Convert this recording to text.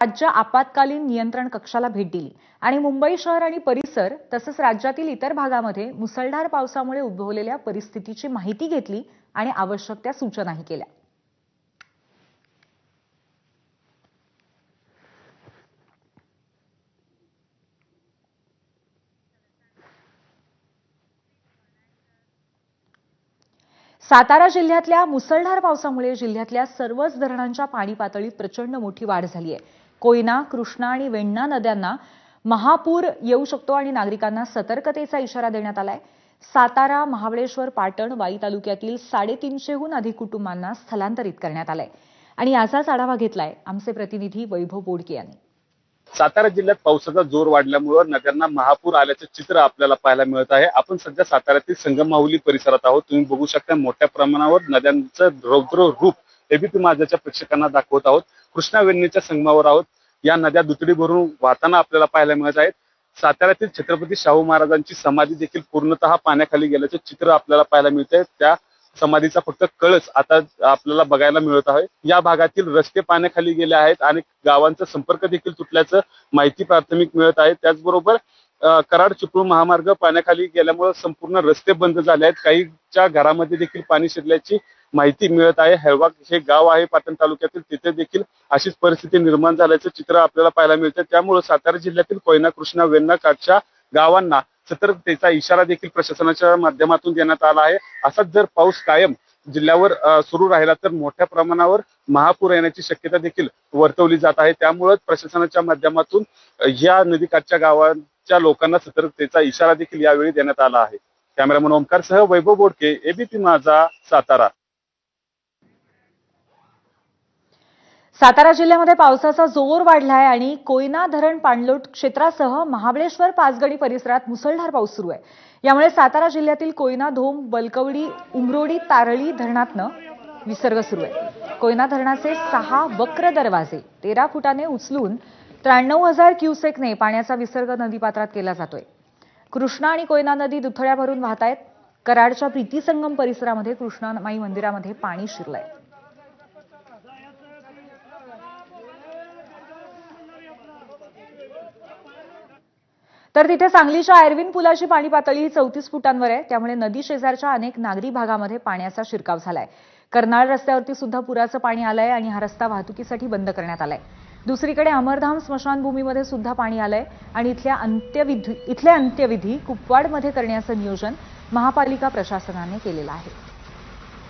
राज्य आपत्कालीन नियंत्रण कक्षाला भेट दिली. आणि मुंबई शहर आणि परिसर तसंच राज्यातील इतर भागामध्ये मुसळधार पावसामुळे उद्भवलेल्या परिस्थितीची माहिती घेतली आणि आवश्यक त्या सूचनाही केल्या. सातारा जिल्ह्यातल्या मुसळधार पावसामुळे जिल्ह्यातल्या सर्वच धरणांच्या पाणी पातळीत प्रचंड मोठी वाढ झाली आहे. कोयना कृष्णा आणि वेण्णा नद्यांना महापूर येऊ शकतो आणि नागरिकांना सतर्कतेचा इशारा देण्यात आलाय. सातारा महाबळेश्वर पाटण वाई तालुक्यातील साडेतीनशेहून अधिक कुटुंबांना स्थलांतरित करण्यात आलंय. आणि याचाच आढावा घेतलाय आमचे प्रतिनिधी वैभव बोडके यांनी. सातारा जिल्ह्यात पावसाचा जोर वाढल्यामुळे नद्यांना महापूर आल्याचं चित्र आपल्याला पाहायला मिळत आहे. आपण सध्या साताऱ्यातील संगमाहुली परिसरात आहोत. तुम्ही बघू शकता मोठ्या प्रमाणावर नद्यांचं रौद्र रूप एबीपी माझ्याच्या प्रेक्षकांना दाखवत आहोत. कृष्णा वेणीच्या संगमावर आहोत. या नद्या दुतडी भरून वाहताना आपल्याला पाहायला मिळत आहेत. साताऱ्यातील छत्रपती शाहू महाराजांची समाधी देखील पूर्णतः पाण्याखाली गेल्याचे चित्र आपल्याला पाहायला मिळते. त्या समाधीचा फक्त कळस आता आपल्याला बघायला मिळत आहे. या भागातील रस्ते पाण्याखाली गेले आहेत आणि गावांचा संपर्क देखील तुटल्याचं माहिती प्राथमिक मिळत आहे. त्याचबरोबर अं, कराड चिपळूण महामार्ग पाण्याखाली गेल्यामुळे संपूर्ण रस्ते बंद झाले आहेत. काहीच्या घरामध्ये देखील पाणी शिरल्याची माहिती मिळत आहे. हेळवाग हे गाव आहे. पाटण तालुक्यातील तिथे देखील अशीच परिस्थिती निर्माण झाल्याचं चित्र आपल्याला पाहायला मिळतं. त्यामुळे सातारा जिल्ह्यातील कोयना कृष्णा वेण्णा काठच्या गावांना सतर्कतेचा इशारा देखील प्रशासनाच्या माध्यमातून देण्यात आला आहे. असाच जर पाऊस कायम जिल्ह्यावर सुरू राहिला तर मोठ्या प्रमाणावर महापूर येण्याची शक्यता देखील वर्तवली जात आहे. त्यामुळेच प्रशासनाच्या माध्यमातून या नदीकाठच्या गावांच्या लोकांना सतर्कतेचा इशारा देखील यावेळी देण्यात आला आहे. कॅमेरामन ओमकार सह वैभव बोडके एबीपी माझा सातारा. सातारा जिल्ह्यामध्ये पावसाचा जोर वाढलाय आणि कोयना धरण पाणलोट क्षेत्रासह महाबळेश्वर पाचगणी परिसरात मुसळधार पाऊस सुरू आहे. यामुळे सातारा जिल्ह्यातील कोयना धोम बलकवडी उमरोडी तारळी धरणातनं विसर्ग सुरू आहे. कोयना धरणाचे सहा वक्र दरवाजे तेरा फुटाने उचलून त्र्याण्णव हजार क्युसेकने पाण्याचा विसर्ग नदीपात्रात केला जातोय. कृष्णा आणि कोयना नदी दुथड्या भरून वाहत आहेत कराडच्या प्रीतीसंगम परिसरामध्ये कृष्णामाई मंदिरामध्ये पाणी शिरलंय. तर तिथे सांगलीच्या आयर्विन पुलाची पाणी पातळी ही चौतीस फुटांवर आहे. त्यामुळे नदी शेजारच्या अनेक नागरी भागामध्ये पाण्याचा शिरकाव झालाय. कर्नाळ रस्त्यावरती सुद्धा पुराचं पाणी आलंय आणि हा रस्ता वाहतुकीसाठी बंद करण्यात आलाय. दुसरीकडे अमरधाम स्मशानभूमीमध्ये सुद्धा पाणी आलंय आणि इथल्या अंत्यविधी इथले अंत्यविधी कुपवाडमध्ये करण्याचं नियोजन महापालिका प्रशासनाने केलेलं आहे.